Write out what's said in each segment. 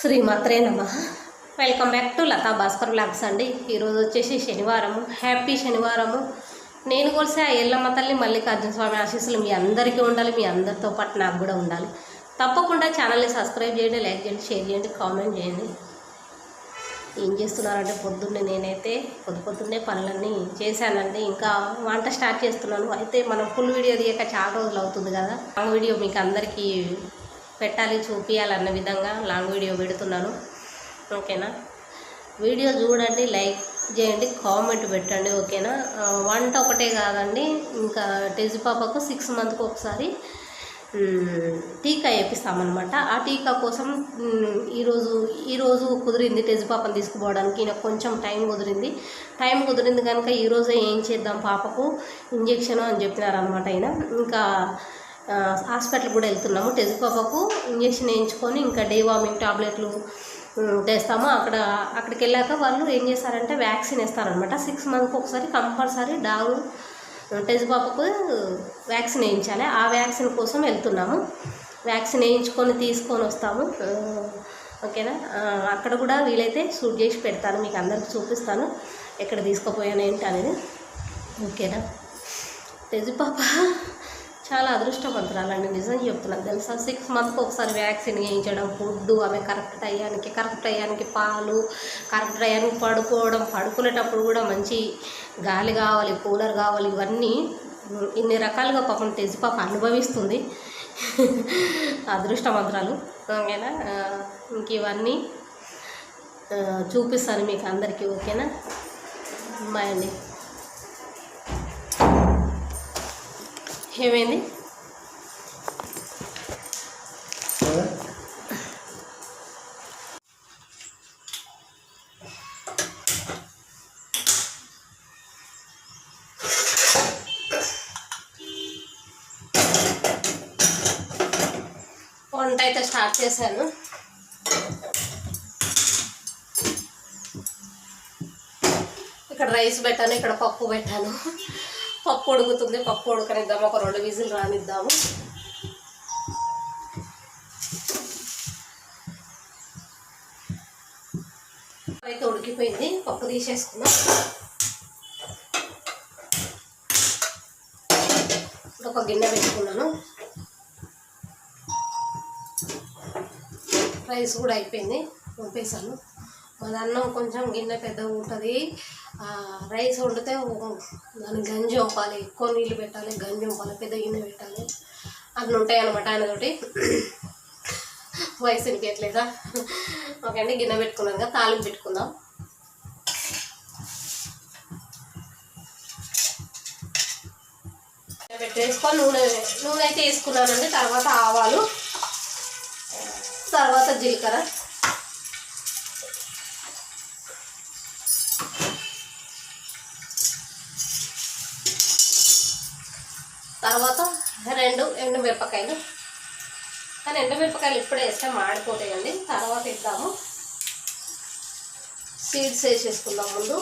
శ్రీమాత్రే నమ. Welcome back to Latha Bhaskar blogs అండి. ఈరోజు వచ్చేసి శనివారము. హ్యాపీ శనివారము. నేను కొలిసే ఆ ఎల్లమ్మ తల్లి మల్లికార్జున స్వామి ఆశీస్సులు మీ అందరికీ ఉండాలి. మీ అందరితో పాటు నాకు కూడా ఉండాలి. తప్పకుండా ఛానల్ని సబ్స్క్రైబ్ చేయండి లైక్ చేయండి షేర్ చేయండి కామెంట్ చేయండి. ఏం చేస్తున్నారంటే పొద్దున్నే నేనైతే పొద్దు పొద్దున్నే పనులన్నీ చేశానండి. ఇంకా వంట స్టార్ట్ చేస్తున్నాను. అయితే మనం ఫుల్ వీడియో తీయక చాలా రోజులు అవుతుంది కదా. ఆ వీడియో మీకు అందరికీ పెట్టాలి చూపించాలన్న విధంగా లాంగ్ వీడియో పెడుతున్నాను. ఓకేనా? వీడియో చూడండి లైక్ చేయండి కామెంట్ పెట్టండి ఓకేనా? వంట ఒకటే కాదండి ఇంకా టెజి పాపకు సిక్స్ మంత్కి ఒకసారి టీకా వేపిస్తామన్నమాట. ఆ టీకా కోసం ఈరోజు ఈరోజు కుదిరింది టెజి పాపను తీసుకుపోవడానికి. ఈయన కొంచెం టైం కుదిరింది. టైం కుదిరింది కనుక ఈరోజే ఏం చేద్దాం పాపకు? ఇంజెక్షన్ అని చెప్పినారనమాట ఆయన ఇంకా హాస్పిటల్ కూడా వెళ్తున్నాము. టెజి ఇంజక్షన్ ఇంజెక్షన్ వేయించుకొని ఇంకా డేవామింగ్ టాబ్లెట్లు వేస్తాము అక్కడ అక్కడికి వెళ్ళాక వాళ్ళు ఏం చేస్తారంటే వ్యాక్సిన్ ఇస్తారనమాట సిక్స్ మంత్కి ఒకసారి కంపల్సరీ డాగు టెజుపాపకు వ్యాక్సిన్ వేయించాలి. ఆ వ్యాక్సిన్ కోసం వెళ్తున్నాము. వ్యాక్సిన్ వేయించుకొని తీసుకొని వస్తాము. ఓకేనా? అక్కడ కూడా వీలైతే షూట్ చేసి పెడతాను. మీకు అందరికి చూపిస్తాను. ఎక్కడ తీసుకుపోయాను ఏంటి అనేది. ఓకేనా? టెజుపాప చాలా అదృష్టవంతురాలండి నిజం చెప్తున్నాను తెలుసా? సిక్స్ మంత్కి ఒకసారి వ్యాక్సిన్ వేయించడం ఫుడ్ ఆమె కరెక్ట్ టయానికి కరెక్ట్ టయానికి పాలు కరెక్ట్ టయానికి పడుకోవడం పడుకునేటప్పుడు కూడా మంచి గాలి కావాలి కూలర్ కావాలి ఇవన్నీ ఇన్ని రకాలుగా పాపం తెజి పాప అనుభవిస్తుంది. అదృష్టవంతురాలు. ఓకేనా? ఇంక ఇవన్నీ చూపిస్తాను మీకు అందరికీ. ఓకేనా? బాయ్ అండి. ఏమైంది? వంట అయితే స్టార్ట్ చేశాను. ఇక్కడ రైస్ పెట్టాను ఇక్కడ పప్పు పెట్టాను. పప్పు ఉడుకుతుంది పప్పు ఉడకనిద్దాము ఒక రెండు విజిల్ రానిద్దాము. అయితే ఉడికిపోయింది పప్పు తీసేసుకుందాం. ఇప్పుడు ఒక గిన్నె పెట్టుకున్నాను. రైస్ కూడా అయిపోయింది పంపేశాను మన అన్నం కొంచెం గిన్నె పెద్దగా ఉంటుంది రైస్ వండితే దాన్ని గంజి వంపాలి ఎక్కువ నీళ్ళు పెట్టాలి గంజి వంపాలి పెద్ద గిన్నె పెట్టాలి. అన్నీ ఉంటాయి అనమాట ఆయనతోటి. వయసు వినిపించట్లేదా ఓకే అండి గిన్నె పెట్టుకున్నాను కదా తాలింపు పెట్టుకుందాం. గిన్నె పెట్టేసుకొని నూనె నూనె అయితే వేసుకున్నానండి తర్వాత ఆవాలు తర్వాత జీలకర్ర. మిరపకాయలు. కానీ ఎండమిరపకాయలు ఇప్పుడే వేస్తే మాడిపోతాయండి. తర్వాత ఇద్దాము సీడ్స్ వేసేసుకుందాం ముందు.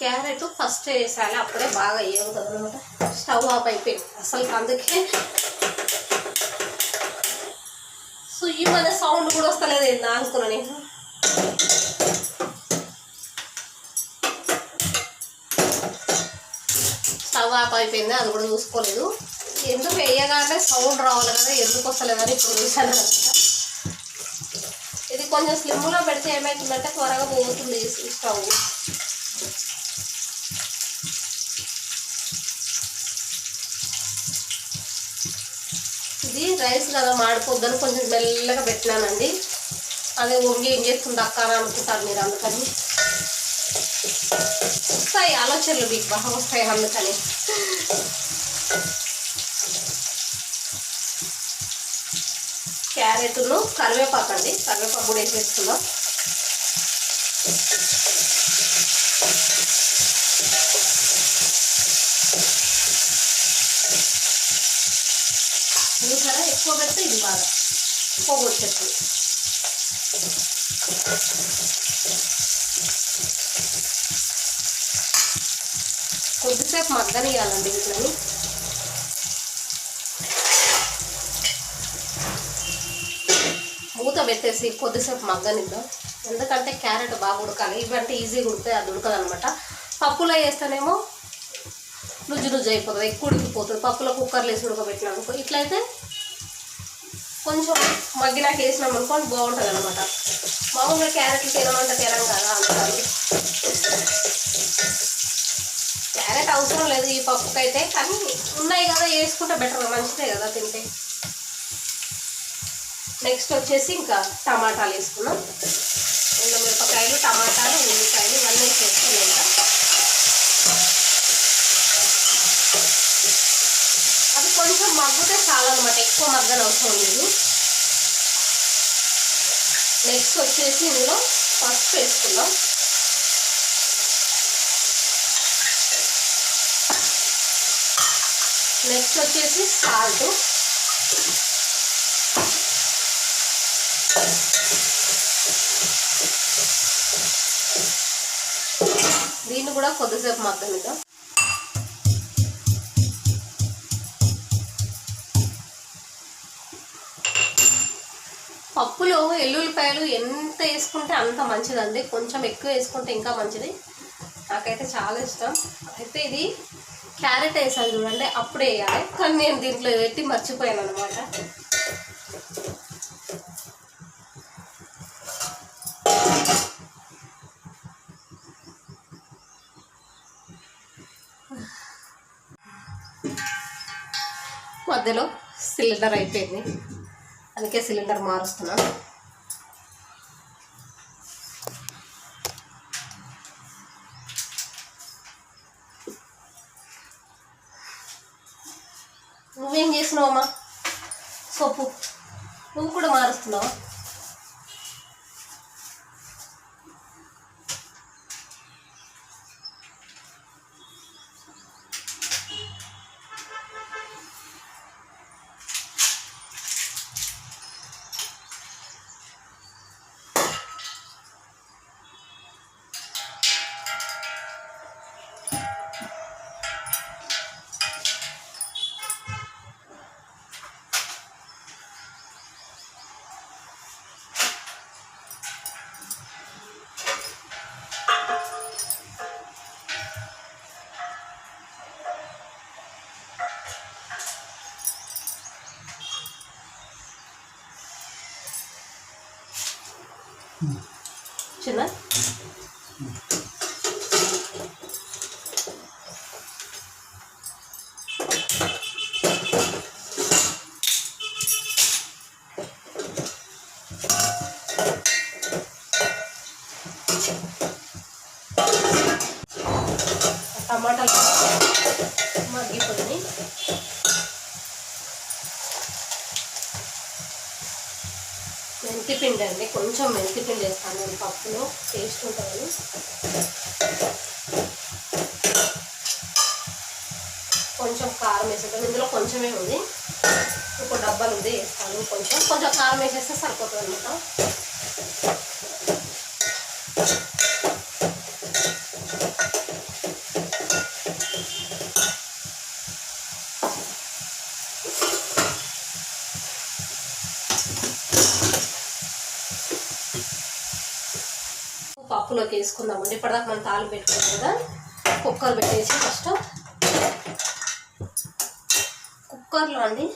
క్యారెట్ ఫస్ట్ వేసాలి. అప్పుడే బాగా వేయవుతుంది అనమాట. స్టవ్ ఆఫ్ అయిపోయింది. అసలు అందుకే సుయ్యి అనే సౌండ్ కూడా వస్తలేదు ఏందా? అనుకున్నా నేను. అయిపోయింది. అది కూడా చూసుకోలేదు. ఎందుకు వేయగానే సౌండ్ రావాలి కదా? ఎందుకు వస్తలేదని ఇప్పుడు చూసాను ఇది కొంచెం స్లిమ్లో పెడితే ఏమవుతుందంటే త్వరగా పోతుంది స్టవ్. ఇది రైస్ కదా మాడిపోద్దని కొంచెం మెల్లగా పెట్టినానండి. అది వంగి ఏం చేస్తుంది అక్క అనుకుంటారు మీరు అందుకని. వస్తాయి ఆలోచనలు మీకు బాగా వస్తాయి అందుకని. క్యారెట్ను కరివేపాకు అండి కరివేపాకు కూడా వేసేసుకుందాం చూసారా ఎక్కువ పెడితే ఇది బాగా. పోగొచ్చేస్తుంది మగ్గనియాలండి వీటిని మూత పెట్టేసి కొద్దిసేపు మగ్గనిద్దాం. ఎందుకంటే క్యారెట్ బాగా ఉడకాలి. ఇవంటే ఈజీగా ఉడితే అది ఉడకదనమాట. పప్పులో వేస్తేనేమో నుజ్జు నుజ్జు అయిపోతుంది ఎక్కువ ఉడికిపోతుంది. పప్పులో కుక్కర్లో వేసి ఉడకబెట్టినాక ఇట్లయితే కొంచెం మగ్గినాక వేసినాం అనుకోండి బాగుంటుంది అనమాట మామూలుగా క్యారెట్లు తినమంటే తినం కదా అంటారు క్యారెట్ అవసరం లేదు ఈ పప్పుకైతే కానీ ఉన్నాయి కదా వేసుకుంటే బెటర్ మంచిదే కదా తింటే. నెక్స్ట్ వచ్చేసి ఇంకా టమాటాలు వేసుకున్నాం మిరపకాయలు టమాటాలు ఉల్లిపాయలు ఇవన్నీ వేసుకున్నాం ఇంకా అది కొంచెం మగ్గితే చాలన్నమాట ఎక్కువ మగ్గన అవసరం లేదు. నెక్స్ట్ వచ్చేసి ఇందులో పసుపు వేసుకున్నాం నెక్స్ట్ వచ్చేసి సాల్ట్. దీన్ని కూడా కొద్దిసేపు మగ్గనిద్దాం. పప్పులో ఎల్లుల్లిపాయలు ఎంత వేసుకుంటే అంత మంచిదండి. కొంచెం ఎక్కువ వేసుకుంటే ఇంకా మంచిది. నాకైతే చాలా ఇష్టం. అయితే ఇది క్యారెట్ వేసాను చూడండి అప్పుడే వేయాలి. కానీ నేను దీంట్లో పెట్టి మర్చిపోయాను అనమాట మధ్యలో సిలిండర్ అయిపోయింది. అందుకే సిలిండర్ మారుస్తున్నాను కూడా మారుస్తున్నావా చిన్న మెంతిపిండి అండి. కొంచెం మెంతిపిండి వేస్తాను. నేను పప్పులో టేస్ట్ ఉంటుంది కొంచెం కారం వేసేద్దాం. ఇందులో కొంచెమే ఉంది. ఇంకో డబ్బాలు ఉంది వేస్తాను. కొంచెం కొంచెం కారం వేసేస్తే సరిపోతుంది అనమాట పప్పులోకి వేసుకుందామండి. ఇప్పటిదాకా మనం తాళి పెట్టుకున్నాం కదా కుక్కర్ పెట్టేసి ఫస్ట్ కుక్కర్లో అండి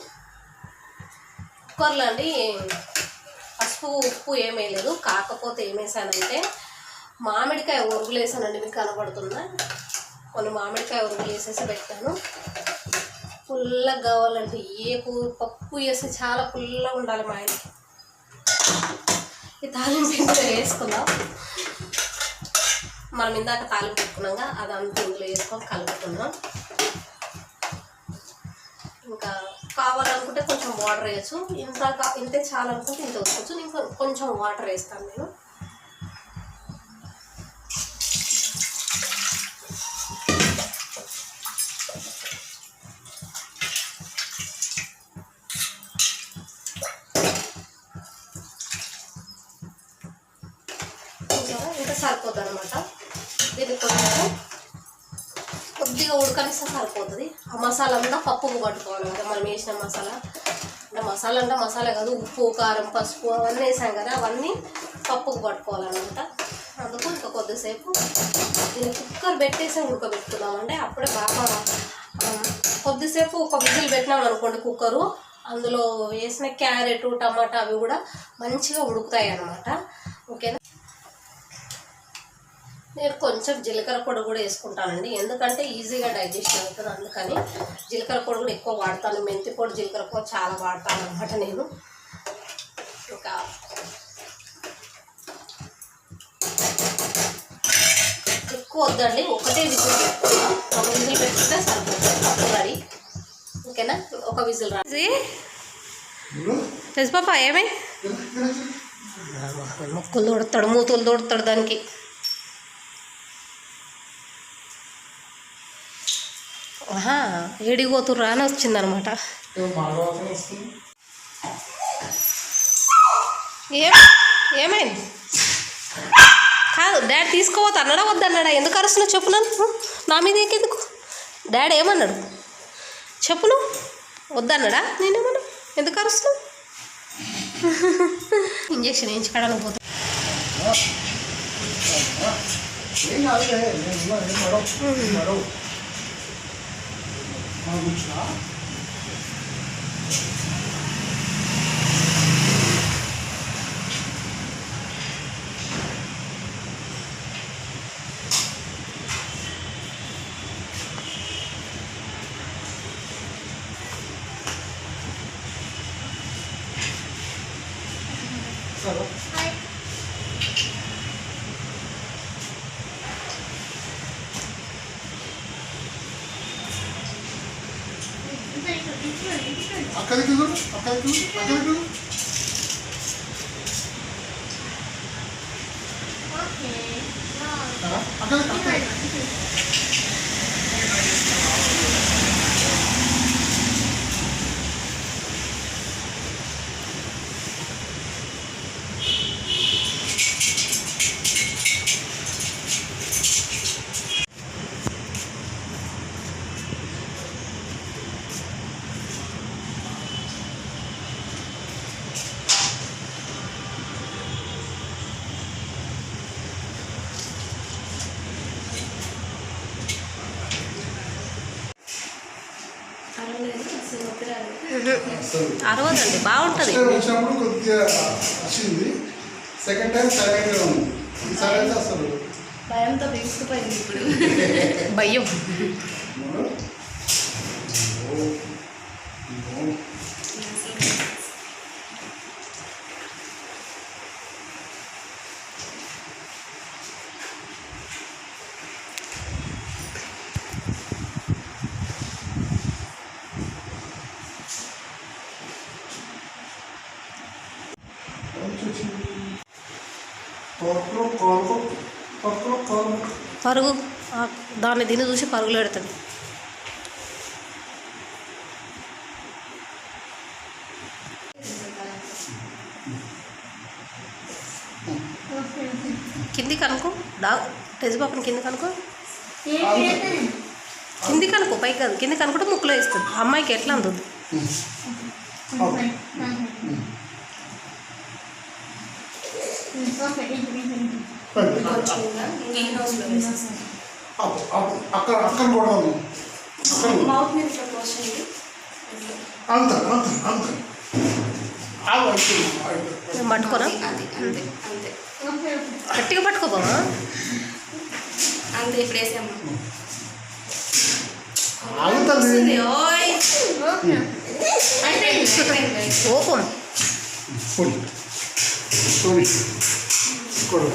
కుక్కర్లో అండి పసుపు ఉప్పు ఏమీ లేదు కాకపోతే ఏం మామిడికాయ ఉరుగులు వేసానండి. మీకు కనబడుతుందా? కొన్ని మామిడికాయ ఉరుగులు వేసేసి పెట్టాను. పుల్లగా కావాలంటే ఏ పప్పు వేస్తే చాలా పుల్లగా ఉండాలి మా ఆయనకి. ఈ తాలింపు వేసుకుందాం. మనం ఇందాక తాలింపు పెట్టుకున్నాక అదంతా ఇందులో వేసుకొని కలుపుకుందాం. ఇంకా కావాలనుకుంటే కొంచెం వాటర్ వేయచ్చు. ఇంత ఇంతే చాలనుకుంటే ఇంత వేసుకోవచ్చు. నేను కొంచెం వాటర్ వేస్తాను నేను. చూసారా సరిపోతుంది అనమాట దీన్ని కొంచెం కొద్దిగా ఉడకనిస్తే సరిపోతుంది. ఆ మసాలా అంతా పప్పుకు పట్టుకోవాలి కదా మనం వేసిన మసాలా. అంటే మసాలా అంటే మసాలా కాదు ఉప్పు కారం పసుపు అవన్నీ వేసాం కదా అవన్నీ పప్పుకు పట్టుకోవాలన్నమాట. అందుకు ఇంకా కొద్దిసేపు దీన్ని కుక్కర్ పెట్టేసి ఉడకబెట్టుకున్నామంటే అప్పుడే బాగా కొద్దిసేపు ఒక విజిల్ పెట్టినాం అనుకోండి కుక్కరు. అందులో వేసిన క్యారెట్ టమాటా అవి కూడా మంచిగా ఉడుకుతాయి అన్నమాట. ఓకేనా? నేను కొంచెం జీలకర్ర పొడి కూడా వేసుకుంటానండి. ఎందుకంటే ఈజీగా డైజెషన్ అవుతుంది. అందుకని జీలకర్ర పొడి కూడా ఎక్కువ వాడతాను. మెంతి పొడి జీలకర్ర పొడి చాలా వాడతాను అనమాట నేను. ఇంకా ఎక్కువ వద్దండి. ఒకటే విజిల్ పెట్టుకుంటాం. ఒక విజిల్ పెట్టుకుంటే సరిపోతుంది. ఓకేనా? ఒక విజిల్ రాసి పాప ఏమై? మొక్కులు తొడతాడు మూతులు తొడతాడు దానికి. ఆహా ఏడిపోతుర్రా అని వచ్చిందనమాట. ఏం ఏమైంది? కాదు డాడీ తీసుకోవద్దు అన్నాడా వద్దన్నాడా ఎందుకు అరుస్తున్నావు? చెప్పు నన్ను. నా మీద ఎందుకు డాడీ ఏమన్నాడు? చెప్పు నువ్వు. వద్దన్నాడా నేనేమన్నా? ఎందుకు అరుస్తున్నావు? ఇంజక్షన్ వేయించుకోవడానికి పోతా. ఏం నేను ఉన్నా, ఏం అక్కడికి అక్కడికి అక్కడికి అరవదండి బాగుంటుంది. వచ్చినప్పుడు కొద్దిగా వచ్చింది సెకండ్ టైం సైలెంట్గా ఉంది. ఈసారి అయితే అసలు. భయంతో బిగుసుకుపోయింది ఇప్పుడు. భయం. పరుగు దాన్ని దీన్ని చూసి పరుగులు పెడుతుంది కింది కనుకో డా టెజ్ పాపని కిందికి కనుకో కింది కనుకో పైకి కాదు కింది కనుకుంటే ముక్కులో వేస్తుంది. అమ్మాయికి ఎట్లా అందుద్ది? అక్కడ అక్కడ అక్కడ చేయండి అంత అంత అంత అంతే గట్టిగా పట్టుకోపోమా అంతే ఇప్పుడు వేసాము ఆగుతుంది వస్తుంది, ఓయ్ అయిపోయింది అయిపోయింది ఓపం పోనీ పోనీ కొడు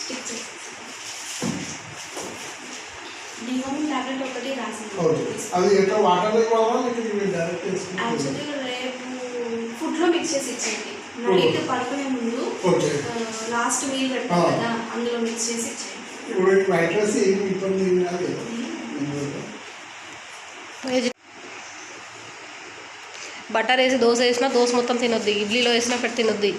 స్టిక్ చేసి ఒకటి రాసింది. ఓకే. అది ఇవి డైరెక్ట్ యాక్చువల్లీ రేపు ఫుడ్లో మిక్స్ చేసి ఇచ్చేయండి. నైట్ పడుకునే ముందు ఓకే. లాస్ట్ మీల్ ఆ. కదా అందులో మిక్స్ చేసి ఇచ్చేయండి. ఇప్పుడు వైట్ రైస్ ఏమి ఇబ్బంది. బటర్ వేసి దోశ వేసినా దోశ మొత్తం తినొద్ది ఇడ్లీలో వేసినా పెట్టి తినొద్ది.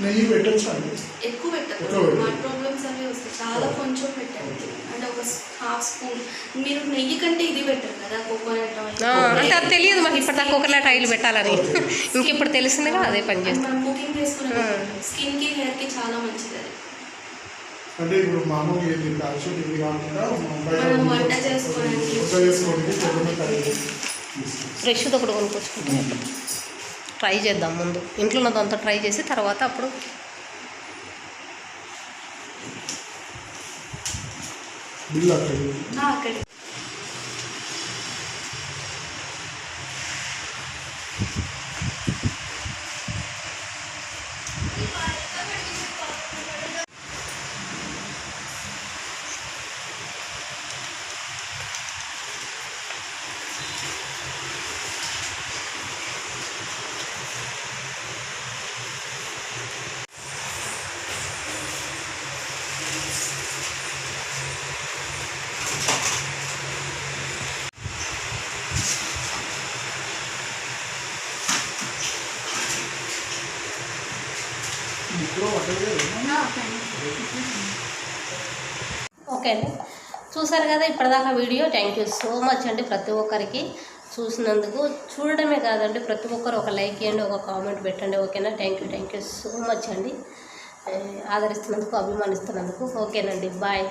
నెయ్యి పెట్టచ్చు అండి? ఎక్కువ పెట్టదు ప్రాబ్లమ్స్ అవి వస్తాయి. చాలా కొంచెం పెట్టండి అంటే ఒక హాఫ్ స్పూన్ మీరు నెయ్యి కంటే ఇది బెటర్ కదా కోకోనట్ అంటే అది తెలియదు మాకు ఇప్పటిదాకా కోకోనట్ ఆయిల్ పెట్టాలని. ఇంక ఇప్పుడు తెలిసిందిగా అదే పని చేస్తాం. మనం కుకింగ్ చేసుకునే. స్కిన్కి హెయిర్కి చాలా మంచిది అది. అంటే ఇప్పుడు మామూలుగా ఏంటి కాల్షియం ఇది కాకుండా మనం వంట చేసుకోవడానికి వంట చేసుకోవడానికి కోకోనట్ ఆయిల్ ఫ్రెష్తో కూడా కొనుక్కొచ్చుకుంటే ట్రై చేద్దాం ముందు. ఇంట్లో ఉన్నదంతా ట్రై చేసి తర్వాత అప్పుడు బిల్ అక్కడ ఆ, అక్కడ ఓకే అండి. చూసారు కదా ఇప్పటిదాకా video. Thank you so much అండి ప్రతి ఒక్కరికి చూసినందుకు. చూడడమే కాదండి ప్రతి ఒక్కరు ఒక లైక్ ఇవ్వండి ఒక కామెంట్ పెట్టండి. ఓకేనా thank you thank you so much అండి. ఆదరిస్తున్నందుకు అభిమానిస్తున్నందుకు. ఓకేనండి బాయ్